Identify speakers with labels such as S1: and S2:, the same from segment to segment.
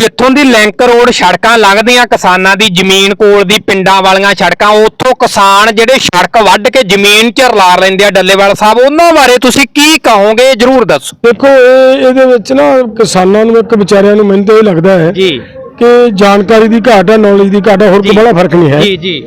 S1: ਜਿੱਥੋਂ ਦੀ link road ਸੜਕਾਂ ਲੰਘਦੀਆਂ ਕਿਸਾਨਾਂ ਦੀ ਜ਼ਮੀਨ ਕੋਲ ਦੀ ਪਿੰਡਾਂ ਵਾਲੀਆਂ ਸੜਕਾਂ ਉੱਥੋਂ ਕਿਸਾਨ ਜਿਹੜੇ ਸੜਕ ਵੱਢ ਕੇ ਜ਼ਮੀਨ 'ਚ ਰਲਾ ਲੈਂਦੇ ਆ ਡੱਲੇਵਾਲ ਸਾਹਿਬ ਉਹਨਾਂ ਬਾਰੇ ਤੁਸੀਂ ਕੀ ਕਹੋਗੇ? ਜਰੂਰ ਦੱਸੋ।
S2: ਦੇਖੋ ਇਹ ਇਹਦੇ ਵਿੱਚ ਨਾ ਕਿਸਾਨਾਂ ਨੂੰ ਇੱਕ ਵਿਚਾਰਿਆਂ ਨੂੰ ਮੈਨੂੰ ਤਾਂ ਇਹ ਲੱਗਦਾ ਹੈ
S1: ਜੀ।
S2: ਕਿ ਜਾਣਕਾਰੀ ਦੀ ਘਾਟ ਹੈ ਨੌਲੇਜ ਦੀ ਘਾਟ ਹੈ ਹੋਰ ਕੋਈ ਬੜਾ ਫ਼ਰਕ ਨਹੀਂ ਹੈ।
S1: ਜੀ।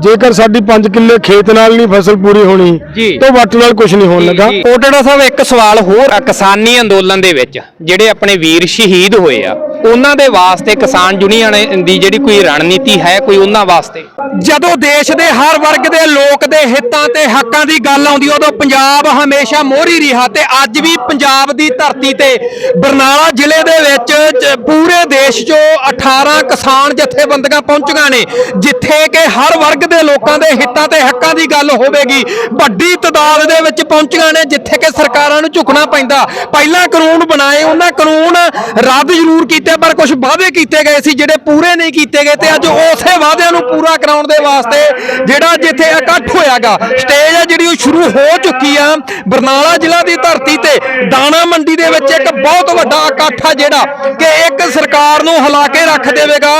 S2: ਜੇਕਰ ਸਾਡੀ 5 ਕਿੱਲੇ ਖੇਤ ਨਾਲ ਨਹੀਂ ਫਸਲ ਪੂਰੀ ਹੋਣੀ
S1: ਜੀ।
S2: ਤਾਂ ਵੱਟ ਨਾਲ ਕੁਝ ਨਹੀਂ ਹੋਣ ਲੱਗਾ।
S1: ਕੋਟੜਾ ਸਾਹਿਬ ਇੱਕ ਸਵਾਲ ਹੋਰ ਆ ਕਿਸਾਨੀ ਅੰਦੋਲਨ ਦੇ ਵਿੱਚ ਜਿਹੜੇ ਆਪਣੇ ਵੀਰ ਸ਼ਹੀਦ ਹੋਏ ਆ ਉਹਨਾਂ ਦੇ ਵਾਸਤੇ ਕਿਸਾਨ ਯੂਨੀਅਨ ਦੀ ਜਿਹੜੀ ਕੋਈ ਰਣਨੀਤੀ ਹੈ ਕੋਈ ਉਹਨਾਂ ਵਾਸਤੇ? ਜਦੋਂ ਦੇਸ਼ ਦੇ ਹਰ ਵਰਗ ਦੇ ਲੋਕ ਦੇ ਹਿੱਤਾਂ ਤੇ ਹੱਕਾਂ ਦੀ ਗੱਲ ਆਉਂਦੀ ਉਦੋਂ ਪੰਜਾਬ ਹਮੇਸ਼ਾ ਮੋਹਰੀ ਰਿਹਾ ਤੇ ਅੱਜ ਵੀ ਪੰਜਾਬ ਦੀ ਧਰਤੀ ਤੇ ਬਰਨਾਲਾ ਜ਼ਿਲ੍ਹੇ ਦੇ ਵਿੱਚ ਜ- ਪੂਰੇ ਦੇਸ਼ 'ਚੋਂ 18 ਕਿਸਾਨ ਜਥੇਬੰਦੀਆਂ ਪਹੁੰਚੀਆਂ ਨੇ ਜਿੱਥੇ ਕਿ ਹਰ ਵਰਗ ਦੇ ਲੋਕਾਂ ਦੇ ਹਿੱਤਾਂ ਤੇ ਹੱਕਾਂ ਦੀ ਗੱਲ ਹੋਵੇਗੀ। ਵੱਡੀ ਤਦਾਦ ਦੇ ਵਿੱਚ ਪਹੁੰਚੀਆਂ ਨੇ ਜਿੱਥੇ ਕਿ ਸਰਕਾਰਾਂ ਨੂੰ ਝੁਕਣਾ ਪੈਂਦਾ। ਪਹਿਲਾਂ ਕਾਨੂੰਨ ਬਣਾਏ, ਉਹਨਾਂ ਕਾਨੂੰਨ ਰੱਦ ਜ਼ਰੂਰ ਕੀਤੇ, ਪਰ ਕੁਝ ਵਾਅਦੇ ਕੀਤੇ ਗਏ ਸੀ ਜਿਹੜੇ ਪੂਰੇ ਨਹੀਂ ਕੀਤੇ ਗਏ ਤੇ ਅੱਜ ਉਸੇ ਵਾਅਦਿਆਂ ਨੂੰ ਪੂਰਾ ਕਰਾਉਣ ਦੇ ਵਾਸਤੇ ਜਿਹੜਾ ਜਿੱਥੇ ਇਕੱਠ ਹੋਇਆਗਾ। ਸਟੇਜ ਹੈ ਜਿਹੜੀ ਉਹ ਸ਼ੁਰੂ ਹੋ ਚੁੱਕੀ ਆ। ਬਰਨਾਲਾ ਜ਼ਿਲ੍ਹਾ ਦੀ ਧਰਤੀ ਤੇ ਦਾਣਾ ਮੰਡੀ ਦੇ ਵਿੱਚ ਇੱਕ ਬਹੁਤ ਵੱਡਾ ਇਕੱਠ ਆ ਜਿਹੜਾ ਕਿ ਇੱਕ ਸਰਕਾਰ ਨੂੰ ਹਿਲਾ ਕੇ ਰੱਖ ਦੇਵੇਗਾ।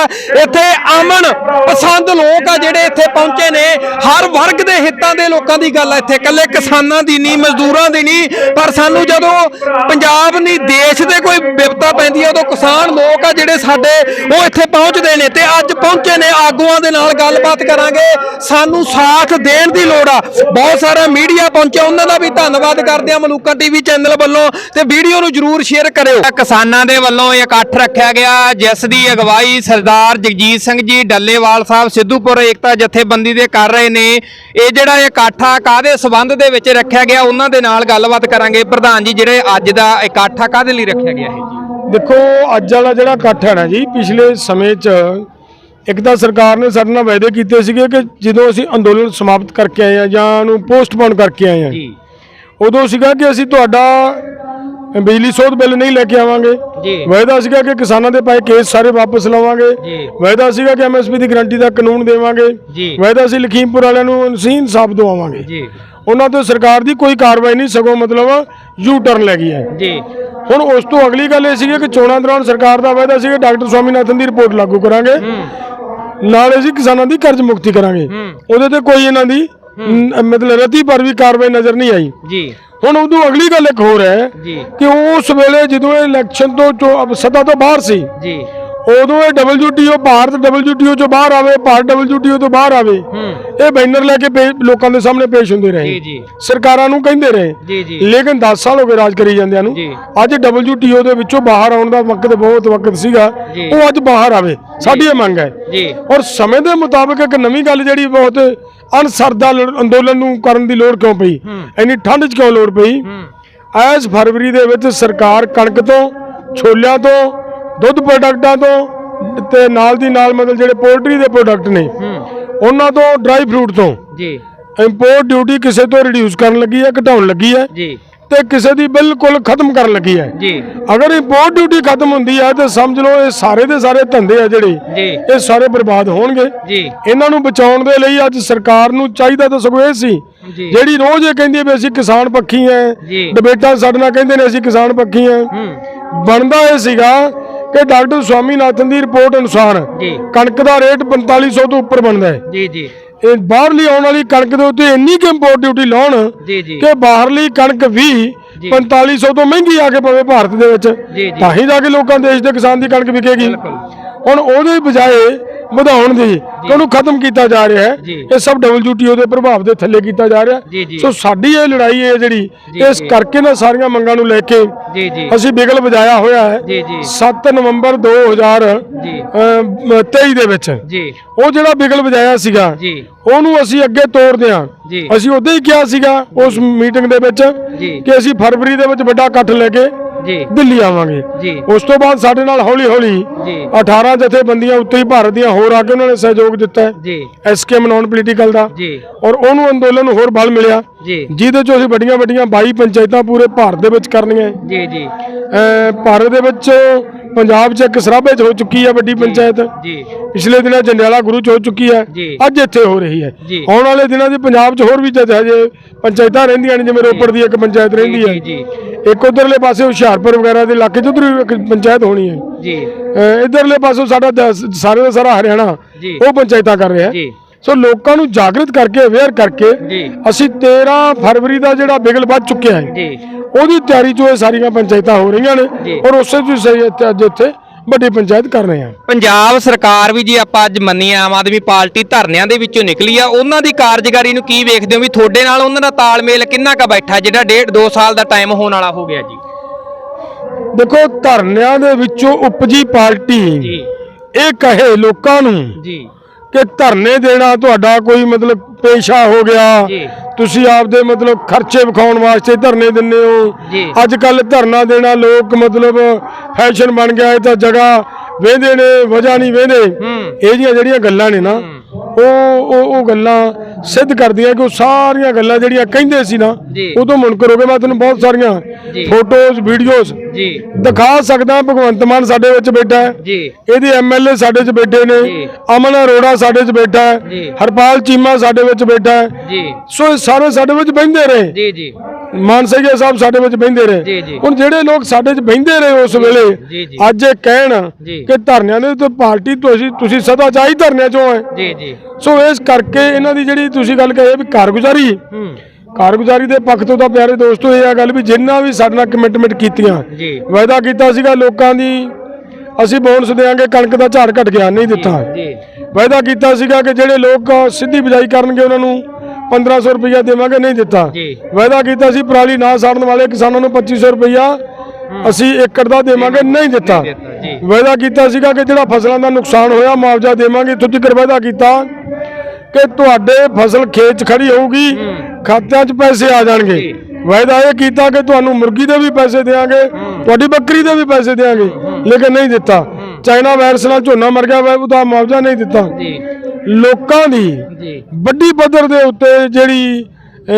S1: ਇੱਥੇ ਅਮਨ, ਪਸੰਦ ਲੋਕ ਆ ਜਿਹੜੇ ਇੱਥੇ ਪਹੁੰਚੇ ਨੇ। ਹਰ ਵਰਗ ਦੇ ਹਿੱਤਾਂ ਦੇ ਲੋਕਾਂ ਦੀ ਗੱਲ ਆ ਇੱਥੇ। ਇਕੱਲੇ ਕਿਸਾਨਾਂ ਦੀ ਨਹੀਂ ਮਜ਼ਦੂਰਾਂ ਦੀ ਨਹੀਂ ਪਰ ਸਾਨੂੰ ਜਦੋਂ ਪੰਜਾਬ ਨਹੀਂ ਦੇਸ਼ ਦੇ ਕੋਈ ਵਿਪਤਾ ਪੈਂਦੀ ਹੈ ਉਦੋਂ ਕਿਸਾਨ ਲੋਕ ਆ ਜਿਹੜੇ ਸਾਡੇ, ਉਹ ਇੱਥੇ ਪਹੁੰਚਦੇ ਨੇ ਤੇ ਅੱਜ ਪਹੁੰਚੇ ਨੇ। ਆਗੂਆਂ ਦੇ ਨਾਲ ਗੱਲਬਾਤ ਕਰਾਂਗੇ। ਸਾਨੂੰ ਸਾਥ ਦੇਣ ਦੀ ਲੋੜ ਆ। ਬਹੁਤ ਸਾਰਾ ਮੀਡੀਆ ਪਹੁੰਚਿਆ। ਉਹਨਾਂ ਦਾ ਵੀ ਧੰਨਵਾਦ ਕਰਦੇ ਆ ਮਲੂਕਾ ਟੀਵੀ ਚੈਨਲ ਵੱਲੋਂ। ਤੇ ਵੀਡੀਓ ਨੂੰ ਜਰੂਰ ਸ਼ੇਅਰ ਕਰਿਓ। ਕਿਸਾਨਾਂ ਦੇ ਵੱਲੋਂ ਇਕੱਠ ਰੱਖਿਆ ਗਿਆ। ਜਿਸ ਦੀ ਅਗਵਾਈ ਸਰਦਾਰ ਜਗਜੀਤ ਸਿੰਘ ਜੀ, ਡੱਲੇਵਾਲ ਸਾਹਿਬ, ਸਿੱਧੂਪੁਰ ਏਕਤਾ ਜਥੇ ਜਥੇਬੰਦੀ ਦੇ ਕਰ ਰਹੇ ਨੇ। ਇਹ ਜਿਹੜਾ ਇਕੱਠ ਆ ਕਾਦੇ ਸਬੰਧ ਦੇ ਵਿੱਚ ਰੱਖਿਆ ਗਿਆ ਉਹਨਾਂ ਦੇ ਨਾਲ ਗੱਲਬਾਤ ਕਰਾਂਗੇ। ਪ੍ਰਧਾਨ ਜੀ ਜਿਹੜੇ ਅੱਜ ਦਾ ਇਕੱਠ ਆ ਕਾਦੇ ਲਈ ਰੱਖਿਆ ਗਿਆ ਹੈ ਜੀ
S2: ਦੇਖੋ ਅੱਜ ਵਾਲਾ ਜਿਹੜਾ ਇਕੱਠ ਹੈ ਨਾ ਜੀ ਪਿਛਲੇ ਸਮੇਂ 'ਚ ਇੱਕ ਤਾਂ ਸਰਕਾਰ ਨੇ ਸਾਡੇ ਨਾਲ ਵਾਅਦੇ ਕੀਤੇ ਸੀਗੇ ਕਿ ਜਦੋਂ ਅਸੀਂ ਅੰਦੋਲਨ ਸਮਾਪਤ ਕਰਕੇ ਆਏ ਆ ਜਾਂ ਉਹਨੂੰ ਪੋਸਟਪੋਨ ਕਰਕੇ ਆਏ ਆ
S1: ਜੀ।
S2: ਉਦੋਂ ਸੀਗਾ ਕਿ ਅਸੀਂ ਤੁਹਾਡਾ ਬਿਜਲੀ ਸੋਧ ਬਿੱਲ ਨਹੀਂ ਲੈ ਕੇ ਆਵਾਂਗੇ।
S1: ਜੀ।
S2: ਵਾਅਦਾ ਸੀਗਾ ਕਿ ਕਿਸਾਨਾਂ ਦੇ ਪਾਏ ਕੇਸ ਸਾਰੇ ਵਾਪਸ ਲਵਾਂਗੇ।
S1: ਜੀ।
S2: ਵਾਅਦਾ ਸੀਗਾ ਕਿ ਐਮਐਸਪੀ ਦੀ ਗਾਰੰਟੀ ਦਾ ਕਾਨੂੰਨ ਦੇਵਾਂਗੇ।
S1: ਜੀ।
S2: ਵਾਅਦਾ ਸੀ ਲਖੀਮਪੁਰ ਵਾਲਿਆਂ ਨੂੰ ਅਸੀਂ ਇਨਸਾਫ ਦਵਾਵਾਂਗੇ।
S1: ਜੀ।
S2: ਉਹਨਾਂ ਤੋਂ ਸਰਕਾਰ ਦੀ ਕੋਈ ਕਾਰਵਾਈ ਨਹੀਂ ਸਗੋਂ ਮਤਲਬ ਯੂ ਟਰਨ ਲੈ ਗਈ ਹੈ।
S1: ਜੀ।
S2: ਹੁਣ ਉਸ ਤੋਂ ਅਗਲੀ ਗੱਲ ਇਹ ਸੀਗੀ ਕਿ ਚੋਣਾਂ ਦੌਰਾਨ ਸਰਕਾਰ ਦਾ ਵਾਅਦਾ ਸੀ ਕਿ ਡਾਕਟਰ ਸਵਾਮੀਨਾਥਨ ਦੀ ਰਿਪੋਰਟ ਲਾਗੂ ਕਰਾਂਗੇ। ਨਾਲ ਅਸੀਂ ਕਿਸਾਨਾਂ ਦੀ ਕਰਜ਼ ਮੁਕਤੀ ਕਰਾਂਗੇ। ਉਹਦੇ ਤੇ ਕੋਈ ਇਹਨਾਂ ਦੀ ਮਤਲਬ ਰਤੀ ਪਰ ਵੀ ਕਾਰਵਾਈ ਨਜ਼ਰ ਨਹੀਂ ਆਈ।
S1: ਜੀ।
S2: ਹੁਣ ਉਦੋਂ ਅਗਲੀ ਗੱਲ ਇੱਕ ਹੋਰ ਹੈ
S1: ਜੀ।
S2: ਕਿ ਉਸ ਵੇਲੇ ਜਦੋਂ ਇਹ ਇਲੈਕਸ਼ਨ ਤੋਂ ਅਬ ਸੱਤਾ ਤੋਂ ਬਾਹਰ ਸੀ
S1: ਜੀ।
S2: ਉਦੋਂ ਇਹ WTO ਭਾਰਤ WTO ਚੋਂ ਬਾਹਰ ਆਵੇ ਭਾਰਤ WTO ਤੋਂ ਬਾਹਰ ਆਵੇ ਇਹ ਬੈਨਰ ਲੈ ਕੇ ਲੋਕਾਂ ਦੇ ਸਾਹਮਣੇ ਪੇਸ਼ ਹੁੰਦੇ ਰਹੇ। ਸਰਕਾਰਾਂ ਨੂੰ ਕਹਿੰਦੇ ਰਹੇ। ਲੇਕਿਨ 10 ਸਾਲ ਹੋ ਗਏ ਰਾਜ ਕਰੀ ਜਾਂਦਿਆਂ ਨੂੰ। ਅੱਜ WTO ਦੇ ਵਿੱਚੋਂ ਬਾਹਰ ਆਉਣ ਦਾ ਵਕਤ ਬਹੁਤ ਵਕਤ ਸੀਗਾ। ਉਹ ਅੱਜ ਬਾਹਰ ਆਵੇ। ਸਾਡੀ ਇਹ ਮੰਗ ਹੈ। ਔਰ ਸਮੇਂ ਦੇ ਮੁਤਾਬਕ ਇੱਕ ਨਵੀਂ ਗੱਲ ਜਿਹੜੀ ਬਹੁਤ ਅਨਸਰਦਾ ਅੰਦੋਲਨ ਨੂੰ ਕਰਨ ਦੀ ਲੋੜ ਕਿਉਂ ਪਈ? ਇੰਨੀ ਠੰਡ 'ਚ ਕਿਉਂ ਲੋੜ ਪਈ? ਐਸ ਫਰਵਰੀ ਦੇ ਵਿੱਚ ਸਰਕਾਰ ਕਣਕ ਤੋਂ ਛੋਲਿਆਂ ਤੋਂ ਦੁੱਧ ਪ੍ਰੋਡਕਟਾਂ ਤੋਂ ਤੇ ਨਾਲ ਦੀ ਨਾਲ ਮਤਲਬ ਜਿਹੜੇ ਪੋਲਟਰੀ ਦੇ ਪ੍ਰੋਡਕਟ ਨੇ ਉਹਨਾਂ ਤੋਂ ਡਰਾਈ ਫਰੂਟ ਤੋਂ।
S1: ਜੀ।
S2: ਇੰਪੋਰਟ ਡਿਊਟੀ ਕਿਸੇ ਤੋਂ ਰਿਡਿਊਸ ਕਰਨ ਲੱਗੀ ਹੈ ਘਟਾਉਣ ਲੱਗੀ ਹੈ
S1: ਜੀ।
S2: ਤੇ ਕਿਸੇ ਦੀ ਬਿਲਕੁਲ ਖਤਮ ਕਰਨ ਲੱਗੀ ਹੈ।
S1: ਜੀ।
S2: ਅਗਰ ਇੰਪੋਰਟ ਡਿਊਟੀ ਖਤਮ ਹੁੰਦੀ ਹੈ ਤੇ ਸਮਝ ਲਓ ਇਹ ਸਾਰੇ ਦੇ ਸਾਰੇ ਧੰਦੇ ਆ ਜਿਹੜੇ ਇਹ ਸਾਰੇ ਬਰਬਾਦ ਹੋਣਗੇ।
S1: ਜੀ।
S2: ਇਹਨਾਂ ਨੂੰ ਬਚਾਉਣ ਦੇ ਲਈ ਅੱਜ ਸਰਕਾਰ ਨੂੰ ਚਾਹੀਦਾ ਤਾਂ ਸਗੋਂ ਇਹ ਸੀ। ਜਿਹੜੀ ਰੋਜ਼ ਇਹ ਕਹਿੰਦੀ ਹੈ ਵੀ ਅਸੀਂ ਕਿਸਾਨ ਪੱਖੀ। ਐ ਡਿਬੇਟਾਂ ਸਾਡੇ ਨਾਲ ਕਹਿੰਦੇ ਨੇ ਅਸੀਂ ਕਿਸਾਨ ਪੱਖੀ ਐ
S1: ਹੂੰ।
S2: ਬਣਦਾ ਇਹ ਸੀਗਾ ਕਿ ਡਾਕਟਰ ਸਵਾਮੀਨਾਥਨ ਦੀ ਰਿਪੋਰਟ ਅਨੁਸਾਰ ਕਣਕ ਦਾ ਰੇਟ 4500 ਤੋਂ ਉੱਪਰ ਬਣਦਾ ਹੈ।
S1: ਜੀ ਜੀ।
S2: ਇਹ ਬਾਹਰਲੀ ਆਉਣ ਵਾਲੀ ਕਣਕ ਦੇ ਉੱਤੇ ਇੰਨੀ ਕਿ ਇੰਪੋਰਟ ਡਿਊਟੀ ਲਾਉਣ ਕਿ ਬਾਹਰਲੀ ਕਣਕ ਵੀ
S1: ਜੀ।
S2: 4500 ਤੋਂ ਮਹਿੰਗੀ ਆ ਕੇ ਪਵੇ ਭਾਰਤ ਦੇ ਵਿੱਚ। ਤਾਂ ਹੀ ਜਾ ਕੇ ਲੋਕਾਂ ਦੇਸ਼ ਦੇ ਕਿਸਾਨ ਦੀ ਕਣਕ ਵਿਕੇਗੀ। ਹੁਣ ਉਹਦੇ ਬਜਾਏ ਵਧਾਉਣ ਦੀ ਉਹਨੂੰ ਖਤਮ ਕੀਤਾ ਜਾ ਰਿਹਾ ਹੈ। ਇਹ ਸਭ WTO ਦੇ ਪ੍ਰਭਾਵ ਦੇ ਥੱਲੇ ਕੀਤਾ ਜਾ ਰਿਹਾ। ਸੋ ਸਾਡੀ ਇਹ ਲੜਾਈ ਹੈ ਜਿਹੜੀ ਇਸ। ਕਰਕੇ ਨਾ ਸਾਰੀਆਂ ਮੰਗਾਂ ਨੂੰ ਲੈ ਕੇ ਅਸੀਂ ਬਿਗਲ ਵਜਾਇਆ ਹੋਇਆ ਹੈ।
S1: ਜੀ ਜੀ।
S2: 7 ਨਵੰਬਰ
S1: ਜੀ।
S2: 2023 ਦੇ ਵਿੱਚ। ਉਹ ਜਿਹੜਾ ਬਿਗਲ ਵਜਾਇਆ ਸੀਗਾ ਉਹਨੂੰ ਅਸੀਂ ਅੱਗੇ ਤੋਰਦੇ ਹਾਂ। ਅਸੀਂ ਉਦੋਂ ਹੀ ਕਿਹਾ ਸੀਗਾ ਉਸ ਮੀਟਿੰਗ ਦੇ ਵਿੱਚ ਕਿ ਅਸੀਂ ਫਰਵਰੀ ਦੇ ਵਿੱਚ ਵੱਡਾ ਇਕੱਠ ਲੈ ਕੇ
S1: ਜੀ।
S2: ਦਿੱਲੀ ਆਵਾਂਗੇ।
S1: ਜੀ।
S2: ਉਸ ਤੋਂ ਬਾਅਦ ਸਾਡੇ ਨਾਲ ਹੌਲੀ ਹੌਲੀ
S1: ਜੀ।
S2: 18 ਜਥੇਬੰਦੀਆਂ ਉੱਤੇ ਹੀ ਭਾਰਤ ਦੀਆਂ ਹੋਰ ਆ ਕੇ ਉਹਨਾਂ ਨੇ ਸਹਿਯੋਗ ਦਿੱਤਾ
S1: ਜੀ।
S2: ਐਸਕੇਐਮ ਨਾਨ ਪੋਲੀਟੀਕਲ ਦਾ।
S1: ਜੀ।
S2: ਔਰ ਉਹਨੂੰ ਅੰਦੋਲਨ ਨੂੰ ਹੋਰ ਬਲ ਮਿਲਿਆ।
S1: ਜੀ।
S2: ਜਿਹਦੇ ਚੋਂ ਅਸੀਂ ਵੱਡੀਆਂ ਵੱਡੀਆਂ 22 ਪੰਚਾਇਤਾਂ ਪੂਰੇ ਭਾਰਤ ਦੇ ਵਿੱਚ ਕਰਨੀਆਂ ਹੈ।
S1: ਜੀ ਜੀ।
S2: ਅਹ ਭਾਰਤ ਦੇ ਵਿੱਚ ਪੰਜਾਬ 'ਚ ਇੱਕ ਸਰਾਭੇ 'ਚ ਹੋ ਚੁੱਕੀ ਹੈ ਵੱਡੀ ਪੰਚਾਇਤ।
S1: ਜੀ।
S2: ਪਿਛਲੇ ਦਿਨਾਂ ਜੰਡਿਆਲਾ ਗੁਰੂ 'ਚ ਹੋ ਚੁੱਕੀ ਹੈ।
S1: ਜੀ।
S2: ਅੱਜ ਇੱਥੇ ਹੋ ਰਹੀ ਹੈ।
S1: ਜੀ।
S2: ਆਉਣ ਵਾਲੇ ਦਿਨਾਂ 'ਚ ਪੰਜਾਬ 'ਚ ਹੋਰ ਵੀ ਜਦ ਹਜੇ ਪੰਚਾਇਤਾਂ ਰਹਿੰਦੀਆਂ ਨੇ ਜਿਵੇਂ ਰੋਪੜ ਦੀ ਇੱਕ ਪੰਚਾਇਤ ਰਹਿੰਦੀ
S1: ਜੀ,
S2: ਹੈ।
S1: ਜੀ।
S2: ਇੱਕ ਉਧਰਲੇ ਪਾਸੇ ਹੁਸ਼ਿਆਰਪੁਰ ਵਗੈਰਾ ਦੇ ਇਲਾਕੇ 'ਚ ਉਧਰ ਇੱਕ ਪੰਚਾਇਤ ਹੋਣੀ ਹੈ।
S1: ਜੀ।
S2: ਅਹ ਇਧਰਲੇ ਪਾਸੋਂ ਸਾਡਾ ਦ- ਸਾਰੇ ਦਾ ਸਾਰਾ ਹਰਿਆਣਾ
S1: ਜੀ।
S2: ਉਹ ਪੰਚਾਇਤਾਂ ਕਰ ਰਿਹਾ ਹੈ।
S1: ਜੀ।
S2: ਸੋ ਲੋਕਾਂ ਨੂੰ ਜਾਗਰਿਤ ਕਰਕੇ ਅਵੇਅਰ ਕਰਕੇ
S1: ਜੀ।
S2: ਅਸੀਂ 13 ਫਰਵਰੀ ਦਾ ਜਿਹੜਾ ਬਿਗਲ ਵੱਧ ਚੁੱਕਿਆ ਹੈ।
S1: ਜੀ।
S2: ਉਹਦੀ ਤਿਆਰੀ 'ਚ ਇਹ ਸਾਰੀਆਂ ਪੰਚਾਇਤਾਂ ਹੋ ਰਹੀਆਂ ਨੇ
S1: ਜੀ।
S2: ਔਰ ਉਸੇ ਅੱਜ ਇੱਥੇ ਵੱਡੀ ਪੰਚਾਇਤ ਕਰ ਰਹੇ ਹਾਂ।
S1: ਪੰਜਾਬ ਸਰਕਾਰ ਵੀ ਜੀ ਆਪਾਂ ਅੱਜ ਮੰਨੀਏ ਆਮ ਆਦਮੀ ਪਾਰਟੀ ਧਰਨਿਆਂ ਦੇ ਵਿੱਚੋਂ ਨਿਕਲੀ ਆ। ਉਹਨਾਂ ਦੀ ਕਾਰਜਕਾਰੀ ਨੂੰ ਕੀ ਵੇਖਦੇ ਹੋ ਵੀ ਤੁਹਾਡੇ ਨਾਲ ਉਹਨਾਂ ਦਾ ਤਾਲਮੇਲ ਕਿੰਨਾ ਕੁ ਬੈਠਾ ਜਿਹੜਾ ਡੇਢ 2 ਸਾਲ ਦਾ ਟਾਈਮ ਹੋਣ ਵਾਲਾ ਹੋ ਗਿਆ ਜੀ?
S2: ਦੇਖੋ ਧਰਨਿਆਂ ਦੇ ਵਿੱਚੋਂ ਉਪਜੀ ਪਾਰਟੀ
S1: ਜੀ।
S2: ਇਹ ਕਹੇ ਲੋਕਾਂ ਨੂੰ
S1: ਜੀ।
S2: ਕਿ ਧਰਨੇ ਦੇਣਾ ਤੁਹਾਡਾ ਕੋਈ ਮਤਲਬ ਪੇਸ਼ਾ ਹੋ ਗਿਆ। ਤੁਸੀਂ ਆਪਦੇ ਮਤਲਬ ਖਰਚੇ ਵਿਖਾਉਣ ਵਾਸਤੇ ਧਰਨੇ ਦਿੰਦੇ। ਹੋ। ਅੱਜ ਕੱਲ ਧਰਨਾ ਦੇਣਾ ਲੋਕ ਮਤਲਬ ਫੈਸ਼ਨ ਬਣ ਗਿਆ ਇਹ ਤਾਂ ਜਗ੍ਹਾ ਵੇਂਦੇ ਨੇ ਵਜ੍ਹਾ ਨਹੀਂ ਵੇਂਦੇ। ਇਹ ਜਿਹੜੀਆਂ ਗੱਲਾਂ ਨੇ ਨਾ ਉਹ ਉਹ ਉਹ ਗੱਲਾਂ ਸਿੱਧ ਕਰਦੀਆਂ ਕਿ ਉਹ ਸਾਰੀਆਂ ਗੱਲਾਂ ਜਿਹੜੀਆਂ ਕਹਿੰਦੇ ਸੀ ਨਾ ਤੋਂ ਮੁਨਕਰ ਹੋ ਗਏ ਮੈਂ ਤੁਹਾਨੂੰ ਬਹੁਤ ਸਾਰੀਆਂ। ਫੋਟੋਜ਼ ਵੀਡੀਓਜ਼
S1: ਜੀ।
S2: ਦਿਖਾ ਸਕਦਾ ਭਗਵੰਤ ਮਾਨ ਸਾਡੇ ਵਿੱਚ ਬੈਠਾ ਹੈ।
S1: ਜੀ।
S2: ਇਹਦੇ ਐਮਐਲਏ ਸਾਡੇ 'ਚ ਬੈਠੇ ਨੇ। ਅਮਨ ਅਰੋੜਾ ਸਾਡੇ 'ਚ ਬੈਠਾ ਹੈ। ਹਰਪਾਲ ਚੀਮਾ ਸਾਡੇ ਵਿੱਚ ਬੈਠਾ ਹੈ।
S1: ਜੀ।
S2: ਸੋ ਇਹ ਸਾਰੇ ਸਾਡੇ ਵਿੱਚ ਬਹਿੰਦੇ ਰਹੇ।
S1: ਜੀ ਜੀ।
S2: ਮਾਨ ਸਈਆ ਸਾਹਿਬ ਸਾਡੇ ਵਿੱਚ ਬਹਿੰਦੇ ਰਹੇ। ਹੁਣ ਜਿਹੜੇ ਲੋਕ ਸਾਡੇ 'ਚ ਬਹਿੰਦੇ ਰਹੇ ਉਸ ਵੇਲੇ। ਅੱਜ ਇਹ ਕਹਿਣ। ਕਿ ਧਰਨਿਆਂ ਦੇ ਉੱਤੇ ਪਾਰਟੀ ਤੁਸੀਂ ਤੁਸੀਂ ਸਦਾ ਚਾਹੀ ਧਰਨਿਆਂ 'ਚੋਂ ਹੈ।
S1: ਜੀ ਜੀ।
S2: ਸੋ ਇਸ ਕਰਕੇ ਇਹਨਾਂ ਦੀ ਜਿਹੜੀ ਤੁਸੀਂ ਗੱਲ ਕਹੀ ਵੀ ਕਾਰਗੁਜ਼ਾਰੀ ਕਾਰਗੁਜ਼ਾਰੀ ਦੇ ਪੱਖ ਤੋਂ ਤਾਂ ਪਿਆਰੇ ਦੋਸਤੋ ਇਹ ਆ ਗੱਲ ਵੀ ਜਿੰਨਾ ਵੀ ਸਾਡੇ ਨਾਲ ਕਮਿਟਮੈਂਟ ਕੀਤੀਆਂ ਵਾਅਦਾ ਕੀਤਾ ਸੀਗਾ ਲੋਕਾਂ ਦੀ ਅਸੀਂ ਬੋਨਸ ਦੇਾਂਗੇ ਕਣਕ ਦਾ ਝਾੜ ਘਟ ਗਿਆ ਨਹੀਂ ਦਿੱਤਾ।
S1: ਜੀ।
S2: ਵਾਅਦਾ ਕੀਤਾ ਸੀਗਾ ਕਿ ਜਿਹੜੇ ਲੋਕ ਸਿੱਧੀ ਬਿਜਾਈ ਕਰਨਗੇ ਉਹਨਾਂ ਨੂੰ 1500 ਰੁਪਇਆ ਦੇਵਾਂਗੇ ਨਹੀਂ ਦਿੱਤਾ।
S1: ਜੀ।
S2: ਵਾਅਦਾ ਕੀਤਾ ਸੀ ਪਰਾਲੀ ਨਾ ਸਾੜਨ ਵਾਲੇ ਕਿਸਾਨਾਂ ਨੂੰ 2500 ਰੁਪਇਆ ਅਸੀਂ ਏਕੜ ਦਾ ਦੇਵਾਂਗੇ ਨਹੀਂ ਦਿੱਤਾ।
S1: ਦਿੱਤਾ, ਜੀ।
S2: ਵਾਅਦਾ ਕੀਤਾ ਸੀਗਾ ਕਿ ਜਿਹੜਾ ਫਸਲਾਂ ਦਾ ਨੁਕਸਾਨ ਹੋਇਆ ਮੁਆਵਜ਼ਾ ਦੇਵਾਂਗੇ ਇੱਥੋਂ ਤੱਕ ਵਾਅਦਾ ਕੀਤਾ ਕਿ ਤੁਹਾਡੇ ਫਸਲ ਖੇਤ 'ਚ ਖੜੀ ਹੋਊਗੀ ਖਾਤਿਆਂ 'ਚ ਪੈਸੇ ਆ ਜਾਣਗੇ।
S1: ਜੀ।
S2: ਵਾਅਦਾ ਇਹ ਕੀਤਾ ਕਿ ਤੁਹਾਨੂੰ ਮੁਰਗੀ ਦੇ ਵੀ ਪੈਸੇ ਦੇਵਾਂਗੇ ਤੁਹਾਡੀ ਬੱਕਰੀ ਦੇ ਵੀ ਪੈਸੇ ਦੇਵਾਂਗੇ ਲੇਕਿਨ ਨਹੀਂ ਦਿੱਤਾ। ਚਾਈਨਾ ਵਾਇਰਸ ਨਾਲ ਝੋਨਾ ਮਰ ਗਿਆ ਵਾ ਉਹਦਾ ਮੁਆਵਜ਼ਾ ਨਹੀਂ ਦਿੱਤਾ।
S1: ਜੀ।
S2: ਲੋਕਾਂ ਦੀ
S1: ਜੀ।
S2: ਵੱਡੀ ਪੱਧਰ ਦੇ ਉੱਤੇ ਜਿਹੜੀ